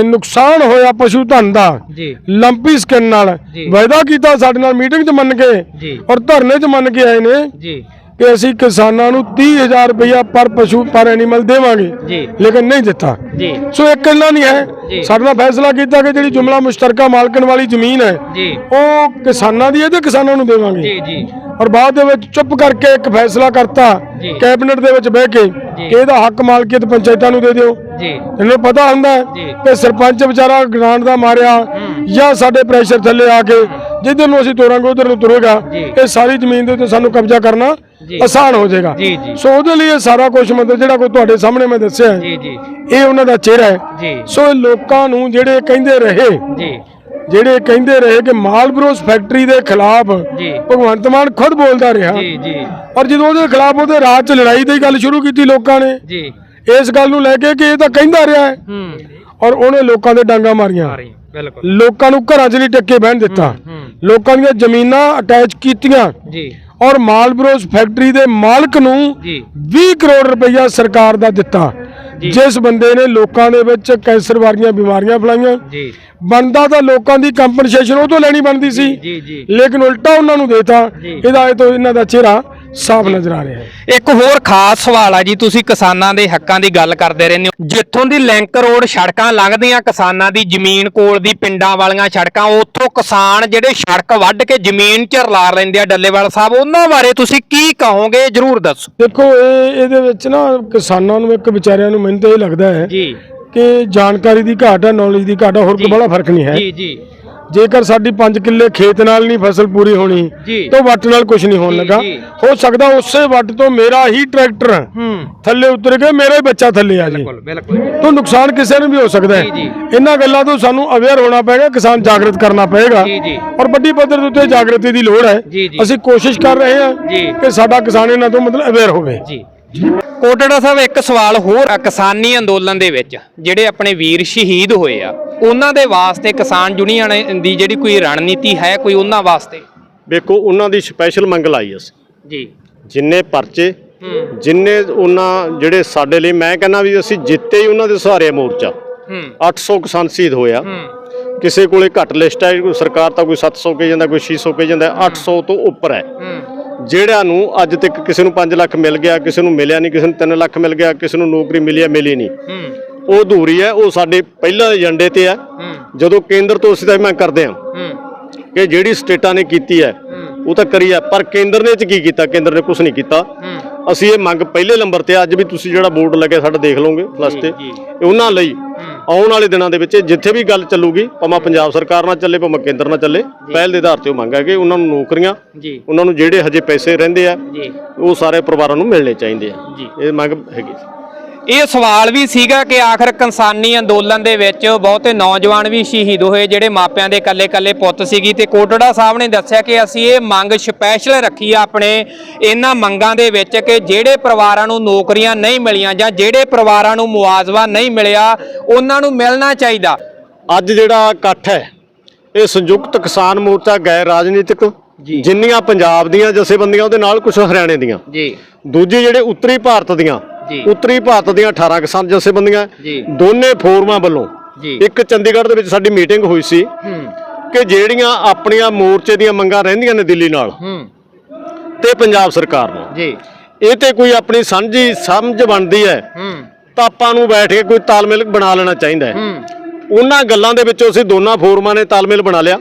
S2: ਨੁਕਸਾਨ ਹੋਇਆ ਪਸ਼ੂ ਧਨ ਦਾ
S1: ਜੀ।
S2: ਲੰਪੀ ਸਕਿਨ ਨਾਲ।
S1: ਜੀ।
S2: ਵਾਅਦਾ ਕੀਤਾ ਸਾਡੇ ਨਾਲ ਮੀਟਿੰਗ 'ਚ ਮੰਨ ਕੇ
S1: ਜੀ।
S2: ਔਰ ਧਰਨੇ 'ਚ ਮੰਨ ਕੇ ਆਏ ਨੇ।
S1: ਜੀ।
S2: ਕਿ ਅਸੀਂ ਕਿਸਾਨਾਂ ਨੂੰ 30000 ਰੁਪਇਆ ਪਰ ਪਸ਼ੂ ਪਰ ਐਨੀਮਲ ਦੇਵਾਂਗੇ।
S1: ਜੀ।
S2: ਲੇਕਿਨ ਨਹੀਂ ਦਿੱਤਾ।
S1: ਜੀ।
S2: ਸੋ ਇੱਕ ਇੰਨਾ ਨਹੀਂ ਹੈ। ਸਾਡੇ ਫੈਸਲਾ ਕੀਤਾ ਕਿ ਜਿਹੜੀ ਜੁਮਲਾ ਮੁਸ਼ਤਰਕਾ ਮਾਲਕਨ ਵਾਲੀ ਜ਼ਮੀਨ ਹੈ
S1: ਜੀ।
S2: ਉਹ ਕਿਸਾਨਾਂ ਦੀ ਹੈ ਤੇ ਕਿਸਾਨਾਂ ਨੂੰ ਦੇਵਾਂਗੇ।
S1: ਜੀ ਜੀ।
S2: ਔਰ ਬਾਅਦ ਦੇ ਵਿੱਚ ਚੁੱਪ ਕਰਕੇ ਇੱਕ ਫੈਸਲਾ ਕਰਤਾ। ਕੈਬਨਿਟ ਦੇ ਵਿੱਚ ਬਹਿ ਕੇ। ਕਿ ਇਹਦਾ ਹੱਕ ਮਾਲਕੀਅਤ ਪੰਚਾਇਤਾਂ ਨੂੰ ਦੇ ਦਿਓ।
S1: ਜੀ।
S2: ਇਹਨੂੰ ਪਤਾ ਹੁੰਦਾ। ਕਿ ਸਰਪੰਚ ਵਿਚਾਰਾ ਗ੍ਰਾਂਟ ਦਾ ਮਾਰਿਆ ਜਾਂ ਸਾਡੇ ਪ੍ਰੈਸ਼ਰ ਥੱਲੇ ਆ ਕੇ ਜਿੱਧਰ ਨੂੰ ਅਸੀਂ ਤੋਰਾਂਗੇ ਉਧਰ ਨੂੰ ਤੁਰੇਗਾ। ਇਹ ਸਾਰੀ ਜ਼ਮੀਨ ਦੇ ਉੱਤੇ ਸਾਨੂੰ ਕਬਜ਼ਾ ਕਰਨਾ। ਆਸਾਨ ਹੋ ਜਾਏਗਾ। ਸੋ ਉਹਦੇ ਲਈ ਇਹ ਸਾਰਾ ਕੁਝ ਮਤਲਬ ਜਿਹੜਾ ਕੋਈ ਤੁਹਾਡੇ ਸਾਹਮਣੇ ਮੈਂ ਦੱਸਿਆ ਹੈ, ਇਹ ਉਹਨਾਂ ਦਾ ਚਿਹਰਾ ਹੈ। ਸੋ ਇਹ ਲੋਕਾਂ ਨੂੰ ਜਿਹੜੇ ਕਹਿੰਦੇ ਰਹੇ ਜਿਹੜੇ ਕਹਿੰਦੇ ਰਹੇ ਕਿ ਮਾਲਬਰੋਸ ਫੈਕਟਰੀ ਦੇ ਖਿਲਾਫ। ਭਗਵੰਤ ਮਾਨ ਖੁਦ ਬੋਲਦਾ ਰਿਹਾ।
S1: ਜੀ ਜੀ।
S2: ਔਰ ਜਦੋਂ ਉਹਦੇ ਖਿਲਾਫ ਉਹਦੇ ਰਾਜ 'ਚ ਲੜਾਈ ਦੀ ਗੱਲ ਸ਼ੁਰੂ ਕੀਤੀ ਲੋਕਾਂ ਨੇ
S1: ਜੀ।
S2: ਇਸ ਗੱਲ ਨੂੰ ਲੈ ਕੇ ਕਿ ਇਹ ਤਾਂ ਕਹਿੰਦਾ ਰਿਹਾ ਹੈ। ਔਰ ਉਹਨੇ ਲੋਕਾਂ ਦੇ ਡਾਂਗਾ ਮਾਰੀਆਂ। ਲੋਕਾਂ ਨੂੰ ਘਰਾਂ 'ਚ ਨਹੀਂ ਟੱਕੇ ਬਹਿਣ ਦਿੱਤਾ। ਲੋਕਾਂ ਦੀਆਂ ਜ਼ਮੀਨਾਂ ਅਟੈਚ ਕੀਤੀਆਂ।
S1: ਜੀ।
S2: ਔਰ ਮਾਲਬਰੋਸ ਫੈਕਟਰੀ ਦੇ ਮਾਲਕ ਨੂੰ
S1: ਜੀ।
S2: 20 ਕਰੋੜ ਰੁਪਈਆ ਸਰਕਾਰ ਦਾ ਦਿੱਤਾ। ਜਿਸ ਬੰਦੇ ਨੇ ਲੋਕਾਂ ਦੇ ਵਿੱਚ ਕੈਂਸਰ ਵਰਗੀਆਂ ਬਿਮਾਰੀਆਂ ਫੈਲਾਈਆਂ।
S1: ਜੀ।
S2: ਬਣਦਾ ਤਾਂ ਲੋਕਾਂ ਦੀ ਕੰਪਨਸੇਸ਼ਨ ਉਹ ਤੋਂ ਲੈਣੀ ਬਣਦੀ ਸੀ।
S1: ਜੀ ਜੀ।
S2: ਲੇਕਿਨ ਉਲਟਾ ਉਹਨਾਂ ਨੂੰ ਦੇਤਾ। ਇਹਦਾ ਇਹ ਤੋਂ ਇਹਨਾਂ ਦਾ ਚਿਹਰਾ ਸਾਫ਼ ਨਜ਼ਰ ਆ ਰਿਹਾ ਹੈ।
S1: ਇੱਕ ਹੋਰ ਖਾਸ ਸਵਾਲ ਆ ਜੀ ਤੁਸੀਂ ਕਿਸਾਨਾਂ ਦੇ ਹੱਕਾਂ ਦੀ ਗੱਲ ਕਰਦੇ ਰਹਿੰਦੇ ਹੋ। ਜਿੱਥੋਂ ਦੀ ਲਿੰਕ ਰੋਡ ਸੜਕਾਂ ਲੰਘਦੀਆਂ ਕਿਸਾਨਾਂ ਦੀ ਜ਼ਮੀਨ ਕੋਲ ਦੀ ਪਿੰਡਾਂ ਵਾਲੀਆਂ ਸੜਕਾਂ ਉੱਥੋਂ ਕਿਸਾਨ ਜਿਹੜੇ ਸੜਕ ਵੱਢ ਕੇ ਜ਼ਮੀਨ 'ਚ ਰਲਾ ਲੈਂਦੇ ਆ ਡੱਲੇਵਾਲ ਸਾਹਿਬ ਉਹਨਾਂ ਬਾਰੇ ਤੁਸੀਂ ਕੀ ਕਹੋਗੇ? ਜਰੂਰ ਦੱਸੋ।
S2: ਦੇਖੋ ਇਹ ਇਹਦੇ ਵਿੱਚ ਨਾ ਕਿਸਾਨਾਂ ਨੂੰ ਇੱਕ ਵਿਚਾਰਿਆਂ ਨੂੰ ਮੈਨੂੰ ਤਾਂ ਇਹ ਲੱਗਦਾ ਹੈ
S1: ਜੀ।
S2: ਕਿ ਜਾਣਕਾਰੀ ਦੀ ਘਾਟ ਹੈ ਨੌਲੇਜ ਦੀ ਘਾਟ ਹੈ ਹੋਰ ਕੋਈ ਬੜਾ ਫ਼ਰਕ ਨਹੀਂ ਹੈ।
S1: ਜੀ ਜੀ।
S2: ਜੇਕਰ ਸਾਡੀ 5 ਕਿੱਲੇ ਖੇਤ ਨਾਲ ਨਹੀਂ ਫਸਲ ਪੂਰੀ ਹੋਣੀ
S1: ਜੀ।
S2: ਤਾਂ ਵੱਟ ਨਾਲ ਕੁਝ ਨਹੀਂ ਹੋਣ
S1: ਜੀ,
S2: ਲੱਗਾ
S1: ਜੀ।
S2: ਹੋ ਸਕਦਾ ਉਸੇ ਵੱਟ ਤੋਂ ਮੇਰਾ ਹੀ ਟਰੈਕਟਰ
S1: ਹੂੰ
S2: ਥੱਲੇ ਉਤਰ ਕੇ ਮੇਰਾ ਹੀ ਬੱਚਾ ਥੱਲੇ ਆ ਜੇ
S1: ਬਿਲਕੁਲ ਬਿਲਕੁਲ
S2: ਤੋਂ ਨੁਕਸਾਨ ਕਿਸੇ ਨੂੰ ਵੀ ਹੋ ਸਕਦਾ ਹੈ
S1: ਜੀ, ਜੀ।
S2: ਇਹਨਾਂ ਗੱਲਾਂ ਤੋਂ ਸਾਨੂੰ ਅਵੇਅਰ ਹੋਣਾ ਪਏਗਾ ਕਿਸਾਨ ਜਾਗਰਤ ਕਰਨਾ ਪਏਗਾ
S1: ਜੀ, ਜੀ।
S2: ਔਰ ਵੱਡੀ ਪੱਧਰ ਦੇ ਉੱਤੇ ਜਾਗਰਤੀ ਦੀ ਲੋੜ ਹੈ
S1: ਜੀ, ਜੀ।
S2: ਅਸੀਂ ਕੋਸ਼ਿਸ਼ ਕਰ ਰਹੇ ਹਾਂ
S1: ਜੀ।
S2: ਕਿ ਸਾਡਾ ਕਿਸਾਨ ਇਹਨਾਂ ਤੋਂ ਮਤਲਬ ਅਵੇਅਰ ਹੋਵੇ
S1: ਜੀ ਕੋਟੜਾ ਸਾਹਿਬ ਇੱਕ ਸਵਾਲ ਹੋਰ ਕਿਸਾਨੀ ਅੰਦੋਲਨ ਦੇ ਵਿੱਚ ਜਿਹੜੇ ਆਪਣੇ ਵੀਰ ਸ਼ਹੀਦ ਹੋਏ ਆ ਉਹਨਾਂ ਦੇ ਵਾਸਤੇ ਕਿਸਾਨ ਯੂਨੀਅਨ ਦੀ ਜਿਹੜੀ ਕੋਈ ਰਣਨੀਤੀ ਹੈ ਕੋਈ ਉਹਨਾਂ ਵਾਸਤੇ?
S3: ਵੇਖੋ ਉਹਨਾਂ ਦੀ ਸਪੈਸ਼ਲ ਮੰਗ ਲਾਈ ਅਸੀਂ।
S1: ਜੀ।
S3: ਜਿੰਨੇ ਪਰਚੇ ਜਿੰਨੇ ਉਹਨਾਂ ਜਿਹੜੇ ਸਾਡੇ ਲਈ ਮੈਂ ਕਹਿੰਦਾ ਵੀ ਅਸੀਂ ਜਿੱਤੇ ਹੀ ਉਹਨਾਂ ਦੇ ਸਹਾਰੇ ਮੋਰਚਾ।
S1: ਹੂੰ।
S3: 800 ਕਿਸਾਨ ਸ਼ਹੀਦ ਹੋਇਆ ਕਿਸੇ ਕੋਲੇ ਘੱਟ ਲਿਸਟ ਹੈ ਕੋਈ ਸਰਕਾਰ ਤਾਂ ਕੋਈ 700 ਕੇ ਜਾਂਦਾ ਕੋਈ 600 ਕੇ ਜਾਂਦਾ 800 ਤੋਂ ਉੱਪਰ ਹੈ। ਜਿਹੜਿਆਂ ਨੂੰ ਅੱਜ ਤੱਕ ਕਿਸੇ ਨੂੰ 5 ਲੱਖ ਮਿਲ ਗਿਆ ਕਿਸੇ ਨੂੰ ਮਿਲਿਆ ਨਹੀਂ ਕਿਸੇ ਨੂੰ 3 ਲੱਖ ਮਿਲ ਗਿਆ ਕਿਸੇ ਨੂੰ ਨੌਕਰੀ ਮਿਲੀ ਹੈ ਮਿਲੀ ਨਹੀਂ। ਉਹ ਅਧੂਰੀ ਹੈ ਉਹ ਸਾਡੇ ਪਹਿਲਾਂ ਏਜੰਡੇ ਤੇ ਹੈ। ਜਦੋਂ ਕੇਂਦਰ ਤੋਂ ਅਸੀਂ ਤਾਂ ਮੰਗ ਕਰਦੇ ਹਾਂ। ਕਿ ਜਿਹੜੀ ਸਟੇਟਾਂ ਨੇ ਕੀਤੀ ਹੈ ਉਹ ਤਾਂ ਕਰੀ ਹੈ ਪਰ ਕੇਂਦਰ ਨੇ ਚ ਕੀ ਕੀਤਾ? ਕੇਂਦਰ ਨੇ ਕੁਝ ਨਹੀਂ ਕੀਤਾ। ਅਸੀਂ ਇਹ ਮੰਗ ਪਹਿਲੇ ਨੰਬਰ ਤੇ ਅੱਜ ਵੀ ਤੁਸੀਂ ਜਿਹੜਾ ਬੋਰਡ ਲੱਗਿਆ ਸਾਡਾ ਦੇਖ ਲਓਗੇ ਪਲੱਸ ਤੇ। ਉਹਨਾਂ ਲਈ ਆਉਣ ਵਾਲੇ ਦਿਨਾਂ ਦੇ ਵਿੱਚ ਜਿੱਥੇ ਵੀ ਗੱਲ ਚੱਲੂਗੀ ਭਾਵੇਂ ਪੰਜਾਬ ਸਰਕਾਰ ਨਾਲ ਚੱਲੇ ਭਾਵੇਂ ਕੇਂਦਰ ਨਾਲ ਚੱਲੇ ਪਹਿਲ ਦੇ ਆਧਾਰ ਤੇ ਉਹ ਮੰਗ ਹੈ ਕਿ ਉਹਨਾਂ ਨੂੰ ਨੌਕਰੀਆਂ
S1: ਜੀ।
S3: ਉਹਨਾਂ ਨੂੰ ਜਿਹੜੇ ਹਜੇ ਪੈਸੇ ਰਹਿੰਦੇ ਆ ਉਹ ਸਾਰੇ ਪਰਿਵਾਰਾਂ ਨੂੰ ਮਿਲਣੇ ਚਾਹੀਦੇ ਆ। ਇਹ ਮੰਗ ਹੈਗੀ।
S1: ਇਹ ਸਵਾਲ ਵੀ ਸੀਗਾ ਕਿ ਆਖਰ ਕਿਸਾਨੀ ਅੰਦੋਲਨ ਦੇ ਵਿੱਚ ਬਹੁਤੇ ਨੌਜਵਾਨ ਵੀ ਸ਼ਹੀਦ ਹੋਏ ਜਿਹੜੇ ਮਾਪਿਆਂ ਦੇ ਇਕੱਲੇ-ਇਕੱਲੇ ਪੁੱਤ ਸੀਗੀ ਤੇ ਕੋਟੜਾ ਸਾਹਿਬ ਨੇ ਦੱਸਿਆ ਕਿ ਅਸੀਂ ਇਹ ਮੰਗ ਸਪੈਸ਼ਲ ਰੱਖੀ ਆ ਆਪਣੇ ਇਹਨਾਂ ਮੰਗਾਂ ਦੇ ਵਿੱਚ ਕਿ ਜਿਹੜੇ ਪਰਿਵਾਰਾਂ ਨੂੰ ਨੌਕਰੀਆਂ ਨਹੀਂ ਮਿਲੀਆਂ ਜਾਂ ਜਿਹੜੇ ਪਰਿਵਾਰਾਂ ਨੂੰ ਮੁਆਵਜ਼ਾ ਨਹੀਂ ਮਿਲਿਆ ਉਹਨਾਂ ਨੂੰ ਮਿਲਣਾ ਚਾਹੀਦਾ।
S3: ਅੱਜ ਜਿਹੜਾ ਇਕੱਠ ਹੈ ਇਹ ਸੰਯੁਕਤ ਕਿਸਾਨ ਮੋਰਚਾ ਗੈਰ ਰਾਜਨੀਤਿਕ। ਜਿੰਨੀਆਂ ਪੰਜਾਬ ਦੀਆਂ ਜਥੇਬੰਦੀਆਂ ਉਹਦੇ ਨਾਲ ਕੁਝ ਹਰਿਆਣੇ ਦੀਆਂ।
S1: ਜੀ।
S3: ਦੂਜੀ ਜਿਹੜੇ ਉੱਤਰੀ ਭਾਰਤ ਦੀਆਂ
S1: ਜੀ।
S3: ਉੱਤਰੀ ਭਾਰਤ ਦੀਆਂ 18 ਕਿਸਾਨ ਜਥੇਬੰਦੀਆਂ। ਦੋਨੇ ਫੋਰਮਾਂ ਵੱਲੋਂ ਇੱਕ ਚੰਡੀਗੜ੍ਹ ਦੇ ਵਿੱਚ ਸਾਡੀ ਮੀਟਿੰਗ ਹੋਈ ਸੀ ਕਿ ਜਿਹੜੀਆਂ ਆਪਣੀਆਂ ਮੋਰਚੇ ਦੀਆਂ ਮੰਗਾਂ ਰਹਿੰਦੀਆਂ ਨੇ ਦਿੱਲੀ ਨਾਲ ਤੇ ਪੰਜਾਬ ਸਰਕਾਰ
S1: ਜੀ।
S3: ਇਹ ਤੇ ਕੋਈ ਆਪਣੀ ਸਾਂਝੀ ਸਮਝ ਬਣਦੀ ਹੈ ਤਾਂ ਆਪਾਂ ਨੂੰ ਬੈਠ ਕੇ ਕੋਈ ਤਾਲਮੇਲ ਬਣਾ ਲੈਣਾ ਚਾਹੀਦਾ ਹੈ। ਉਹਨਾਂ ਗੱਲਾਂ ਦੇ ਵਿੱਚੋਂ ਅਸੀਂ ਦੋਨਾਂ ਫੋਰਮਾਂ ਨੇ ਤਾਲਮੇਲ ਬਣਾ ਲਿਆ।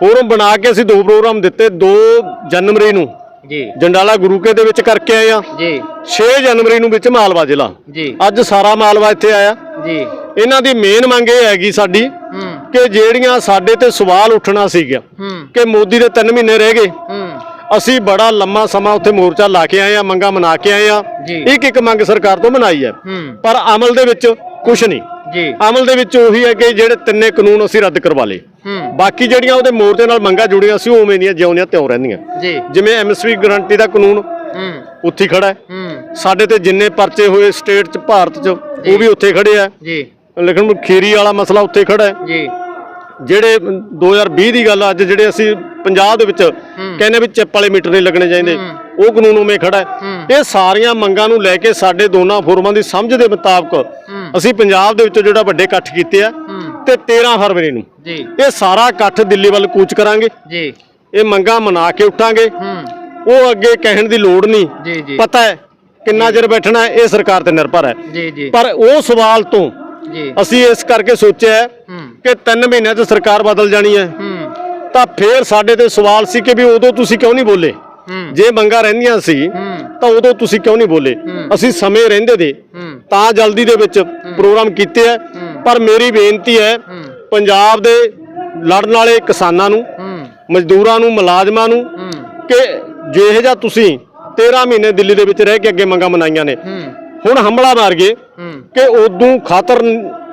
S3: ਫੋਰਮ ਬਣਾ ਕੇ ਅਸੀਂ ਦੋ ਪ੍ਰੋਗਰਾਮ ਦਿੱਤੇ 2 ਜਨਵਰੀ ਨੂੰ।
S1: ਜੀ।
S3: ਜੰਡਾਲਾ ਗੁਰੂਕੇ ਦੇ ਵਿੱਚ ਕਰਕੇ ਆਏ ਆ।
S1: ਜੀ।
S3: 6 ਜਨਵਰੀ ਨੂੰ ਵਿੱਚ ਮਾਲਵਾ ਜ਼ਿਲ੍ਹਾ।
S1: ਜੀ।
S3: ਅੱਜ ਸਾਰਾ ਮਾਲਵਾ ਇੱਥੇ ਆਇਆ।
S1: ਜੀ।
S3: ਇਹਨਾਂ ਦੀ ਮੇਨ ਮੰਗ ਇਹ ਹੈਗੀ ਸਾਡੀ ਕਿ ਜਿਹੜੀਆਂ ਸਾਡੇ ਤੇ ਸਵਾਲ ਉੱਠਣਾ ਸੀਗਾ ਕਿ ਮੋਦੀ ਦੇ 3 ਮਹੀਨੇ ਰਹਿ ਗਏ। ਅਸੀਂ ਬੜਾ ਲੰਮਾ ਸਮਾਂ ਉੱਥੇ ਮੋਰਚਾ ਲਾ ਕੇ ਆਏ ਆ ਮੰਗਾ ਮਨਾ ਕੇ ਆਏ ਆ। ਇੱਕ ਇੱਕ ਮੰਗ ਸਰਕਾਰ ਤੋਂ ਮਨਾਈ ਹੂੰ। ਪਰ ਅਮਲ ਦੇ ਵਿੱਚ ਕੁਝ ਨਹੀਂ।
S1: ਜੀ।
S3: ਅਮਲ ਦੇ ਵਿੱਚ ਉਹੀ ਹੈ ਕਿ ਜਿਹੜੇ ਤਿੰਨੇ ਕਾਨੂੰਨ ਅਸੀਂ ਰੱਦ ਕਰਵਾ ਲਏ। ਬਾਕੀ ਜਿਹੜੀਆਂ ਉਹਦੇ ਮੋਰਚੇ ਨਾਲ ਮੰਗਾਂ ਜੁੜੀਆਂ ਸੀ ਉਹ ਉਵੇਂ ਦੀਆਂ ਜਿਉਂਦੀਆਂ ਤਿਉਂ ਰਹਿੰਦੀਆਂ।
S1: ਜੀ।
S3: ਜਿਵੇਂ ਐਮਐਸਪੀ ਗਾਰੰਟੀ ਦਾ ਕਾਨੂੰਨ ਉੱਥੇ ਖੜਾ ਹੈ। ਸਾਡੇ ਤੇ ਜਿੰਨੇ ਪਰਚੇ ਹੋਏ ਸਟੇਟ 'ਚ ਭਾਰਤ 'ਚ ਉਹ ਵੀ ਉੱਥੇ ਖੜੇ ਆ।
S1: ਜੀ।
S3: ਲੇਕਿਨ ਖੀਰੀ ਵਾਲਾ ਮਸਲਾ ਉੱਥੇ ਖੜਾ ਹੈ।
S1: ਜੀ।
S3: ਜਿਹੜੇ 2020 ਦੀ ਗੱਲ ਅੱਜ ਜਿਹੜੇ ਅਸੀਂ ਪੰਜਾਬ ਦੇ ਵਿੱਚ ਕਹਿੰਦੇ ਵੀ ਚਿੱਪ ਵਾਲੇ ਮੀਟਰ ਨਹੀਂ ਲੱਗਣੇ ਚਾਹੀਦੇ ਉਹ ਕਾਨੂੰਨ ਉਵੇਂ ਖੜਾ ਹੈ। ਇਹ ਸਾਰੀਆਂ ਮੰਗਾਂ ਨੂੰ ਲੈ ਕੇ ਸਾਡੇ ਦੋਨਾਂ ਫੋਰਮਾਂ ਦੀ ਸਮਝ ਦੇ ਮੁਤਾਬਕ ਅਸੀਂ ਪੰਜਾਬ ਦੇ ਵਿੱਚੋਂ ਜਿਹੜਾ ਵੱਡੇ ਇਕੱਠ ਕੀਤੇ ਆ ਤੇ 13 ਫਰਵਰੀ ਨੂੰ।
S1: ਜੀ।
S3: ਇਹ ਸਾਰਾ ਇਕੱਠ ਦਿੱਲੀ ਵੱਲ ਕੂਚ ਕਰਾਂਗੇ।
S1: ਜੀ।
S3: ਇਹ ਮੰਗਾਂ ਮਨਾ ਕੇ ਉੱਠਾਂਗੇ।
S1: ਹੂੰ।
S3: ਉਹ ਅੱਗੇ ਕਹਿਣ ਦੀ ਲੋੜ ਨਹੀਂ।
S1: ਜੀ ਜੀ।
S3: ਪਤਾ ਹੈ ਕਿੰਨਾ ਚਿਰ ਬੈਠਣਾ ਹੈ ਇਹ ਸਰਕਾਰ ਤੇ ਨਿਰਭਰ ਹੈ। ਪਰ ਉਹ ਸਵਾਲ ਤੋਂ ਅਸੀਂ ਇਸ ਕਰਕੇ ਸੋਚਿਆ ਕਿ 3 ਮਹੀਨਿਆਂ 'ਚ ਸਰਕਾਰ ਬਦਲ ਜਾਣੀ ਹੈ। ਤਾਂ ਫੇਰ ਸਾਡੇ ਤੇ ਸਵਾਲ ਸੀ ਕਿ ਵੀ ਉਦੋਂ ਤੁਸੀਂ ਕਿਉਂ ਨਹੀਂ ਬੋਲੇ? ਜੇ ਮੰਗਾਂ ਰਹਿੰਦੀਆਂ ਸੀ ਤਾਂ ਉਦੋਂ ਤੁਸੀਂ ਕਿਉਂ ਨਹੀਂ ਬੋਲੇ? ਅਸੀਂ ਸਮੇਂ ਰਹਿੰਦੇ ਦੇ। ਤਾਂ ਜਲਦੀ ਦੇ ਵਿੱਚ ਪ੍ਰੋਗਰਾਮ ਕੀਤੇ ਆ। ਪਰ ਮੇਰੀ ਬੇਨਤੀ ਹੈ ਪੰਜਾਬ ਦੇ ਲੜਨ ਵਾਲੇ ਕਿਸਾਨਾਂ ਨੂੰ ਮਜ਼ਦੂਰਾਂ ਨੂੰ ਮੁਲਾਜ਼ਮਾਂ ਨੂੰ ਕਿ ਜਿਹੇ ਜਿਹਾ ਤੁਸੀਂ 13 ਮਹੀਨੇ ਦਿੱਲੀ ਦੇ ਵਿੱਚ ਰਹਿ ਕੇ ਅੱਗੇ ਮੰਗਾਂ ਮਨਾਈਆਂ ਨੇ। ਹੁਣ ਹਮਲਾ ਮਾਰ ਗਏ ਕਿ ਉਦੋਂ ਖਾਤਰ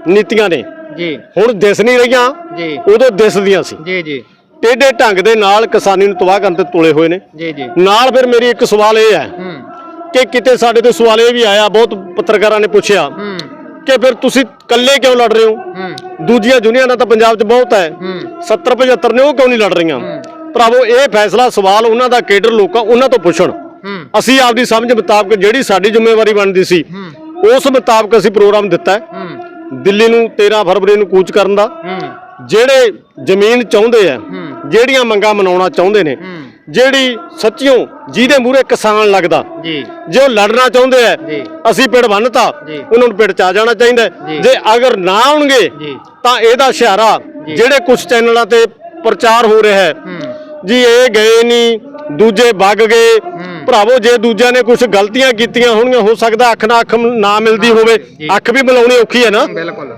S3: ਨੀਤੀਆਂ ਨੇ।
S1: ਜੀ।
S3: ਹੁਣ ਦਿਸ ਨਹੀਂ ਰਹੀਆਂ
S1: ਜੀ।
S3: ਉਦੋਂ ਦਿਸਦੀਆਂ ਸੀ।
S1: ਜੀ ਜੀ।
S3: ਟੇਢੇ ਢੰਗ ਦੇ ਨਾਲ ਕਿਸਾਨੀ ਨੂੰ ਤਬਾਹ ਕਰਨ ਤੇ ਤੁਲੇ ਹੋਏ ਨੇ।
S1: ਜੀ ਜੀ।
S3: ਨਾਲ ਫਿਰ ਮੇਰੀ ਇੱਕ ਸਵਾਲ ਇਹ ਹੂੰ। ਕਿ ਕਿਤੇ ਸਾਡੇ ਤੋਂ ਸਵਾਲ ਇਹ ਵੀ ਆਇਆ ਬਹੁਤ ਪੱਤਰਕਾਰਾਂ ਨੇ ਪੁੱਛਿਆ ਕਿ ਫਿਰ ਤੁਸੀਂ ਇਕੱਲੇ ਕਿਉਂ ਲੜ ਰਹੇ ਹੋ? ਦੂਜੀਆਂ ਯੂਨੀਅਨਾਂ ਤਾਂ ਪੰਜਾਬ 'ਚ ਬਹੁਤ ਹੈ।
S1: ਹੂੰ।
S3: 70 75 ਨੇ ਉਹ ਕਿਉਂ ਨਹੀਂ ਲੜ ਰਹੀਆਂ? ਭਰਾਵੋ ਇਹ ਫੈਸਲਾ ਸਵਾਲ ਉਹਨਾਂ ਦਾ ਕੇਡਰ ਲੋਕਾਂ ਉਹਨਾਂ ਤੋਂ ਪੁੱਛਣ। ਅਸੀਂ ਆਪਦੀ ਸਮਝ ਮੁਤਾਬਕ ਜਿਹੜੀ ਸਾਡੀ ਜ਼ਿੰਮੇਵਾਰੀ ਬਣਦੀ ਸੀ ਉਸ ਮੁਤਾਬਕ ਅਸੀਂ ਪ੍ਰੋਗਰਾਮ ਦਿੱਤਾ ਦਿੱਲੀ ਨੂੰ 13 ਫਰਵਰੀ ਨੂੰ ਕੂਚ ਕਰਨ ਦਾ। ਜਿਹੜੇ ਜ਼ਮੀਨ ਚਾਹੁੰਦੇ ਆ ਜਿਹੜੀਆਂ ਮੰਗਾਂ ਮਨਾਉਣਾ ਚਾਹੁੰਦੇ ਨੇ ਜਿਹੜੀ ਸੱਚਿਓ ਜਿਹਦੇ ਮੂਹਰੇ ਕਿਸਾਨ ਲੱਗਦਾ।
S1: ਜੀ।
S3: ਜੇ ਉਹ ਲੜਨਾ ਚਾਹੁੰਦੇ ਆ ਅਸੀਂ ਪਿੰਡ ਬੰਨਤਾ। ਉਹਨਾਂ ਨੂੰ ਪਿੰਡ ਚ ਆ ਜਾਣਾ ਚਾਹੀਦਾ।
S1: ਜੀ।
S3: ਅਗਰ ਨਾ ਆਉਣਗੇ ਤਾਂ ਇਹਦਾ ਇਸ਼ਾਰਾ। ਜਿਹੜੇ ਕੁਝ ਚੈਨਲਾਂ ਤੇ ਪ੍ਰਚਾਰ ਹੋ ਰਿਹਾ ਹੈ ਜੀ ਇਹ ਗਏ ਨਹੀਂ ਦੂਜੇ ਵਗ ਗਏ। ਭਰਾਵੋ ਜੇ ਦੂਜਿਆਂ ਨੇ ਕੁਝ ਗਲਤੀਆਂ ਕੀਤੀਆਂ ਹੋਣਗੀਆਂ ਹੋ ਸਕਦਾ ਅੱਖ ਨਾਲ ਅੱਖ ਨਾ ਮਿਲਦੀ ਹੋਵੇ। ਅੱਖ ਵੀ ਮਿਲਾਉਣੀ ਔਖੀ ਹੈ ਨਾ।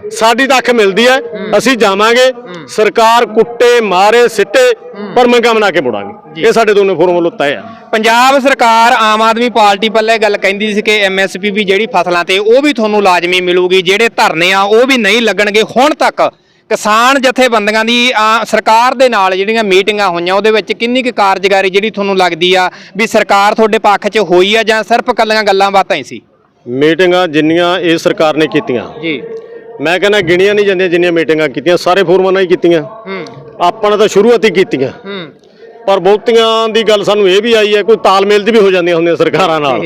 S3: ਸਾਡੀ ਤਾਂ ਅੱਖ ਮਿਲਦੀ ਹੈ। ਅਸੀਂ ਜਾਵਾਂਗੇ। ਸਰਕਾਰ ਕੁੱਟੇ ਮਾਰੇ ਸਿੱਟੇ। ਪਰ ਮੰਗਾ ਬਣਾ ਕੇ ਮੁੜਾਂਗੇ। ਇਹ ਸਾਡੇ ਦੋਨੇ ਫੋਰਮ ਵੱਲੋਂ ਤੈਅ ਹੈ
S1: ਪੰਜਾਬ ਸਰਕਾਰ ਆਮ ਆਦਮੀ ਪਾਰਟੀ ਪੱਲੇ ਗੱਲ ਕਹਿੰਦੀ ਸੀ ਕਿ ਐਮਐਸਪੀ ਵੀ ਜਿਹੜੀ ਫਸਲਾਂ ਤੇ ਉਹ ਵੀ ਤੁਹਾਨੂੰ ਲਾਜ਼ਮੀ ਮਿਲੂਗੀ ਜਿਹੜੇ ਧਰਨੇ ਆ ਉਹ ਵੀ ਨਹੀਂ ਲੱਗਣਗੇ। ਹੁਣ ਤੱਕ ਕਿਸਾਨ ਜਥੇਬੰਦੀਆਂ ਦੀ ਆ, ਸਰਕਾਰ ਦੇ ਨਾਲ ਜਿਹੜੀਆਂ ਮੀਟਿੰਗਾਂ ਹੋਈਆਂ ਉਹਦੇ ਵਿੱਚ ਕਿੰਨੀ ਕੁ ਕਾਰਜਕਾਰੀ ਜਿਹੜੀ ਤੁਹਾਨੂੰ ਲੱਗਦੀ ਆ ਵੀ ਸਰਕਾਰ ਤੁਹਾਡੇ ਪੱਖ 'ਚ ਹੋਈ ਆ ਜਾਂ ਸਿਰਫ ਕੱਲੀਆਂ ਗੱਲਾਂ ਬਾਤਾਂ ਹੀ ਸੀ?
S3: ਮੀਟਿੰਗਾਂ ਜਿੰਨੀਆਂ ਇਹ ਸਰਕਾਰ ਨੇ ਕੀਤੀਆਂ
S1: ਜੀ।
S3: ਮੈਂ ਕਹਿੰਦਾ ਗਿਣੀਆਂ ਨਹੀਂ ਜਾਂਦੀਆਂ ਜਿੰਨੀਆਂ ਮੀਟਿੰਗਾਂ ਕੀਤੀਆਂ ਸਾਰੇ ਫੋਰਮਾਂ ਨਾਲ ਹੀ ਕੀਤੀਆਂ।
S1: ਹੂੰ।
S3: ਆਪਾਂ ਨੇ ਤਾਂ ਸ਼ੁਰੂਆਤ ਹੀ ਕੀਤੀਆਂ।
S1: ਹੂੰ।
S3: ਪਰ ਬਹੁਤੀਆਂ ਦੀ ਗੱਲ ਸਾਨੂੰ ਇਹ ਵੀ ਆਈ ਹੈ ਕੋਈ ਤਾਲਮੇਲ 'ਚ ਵੀ ਹੋ ਜਾਂਦੀਆਂ ਹੁੰਦੀਆਂ ਸਰਕਾਰਾਂ ਨਾਲ।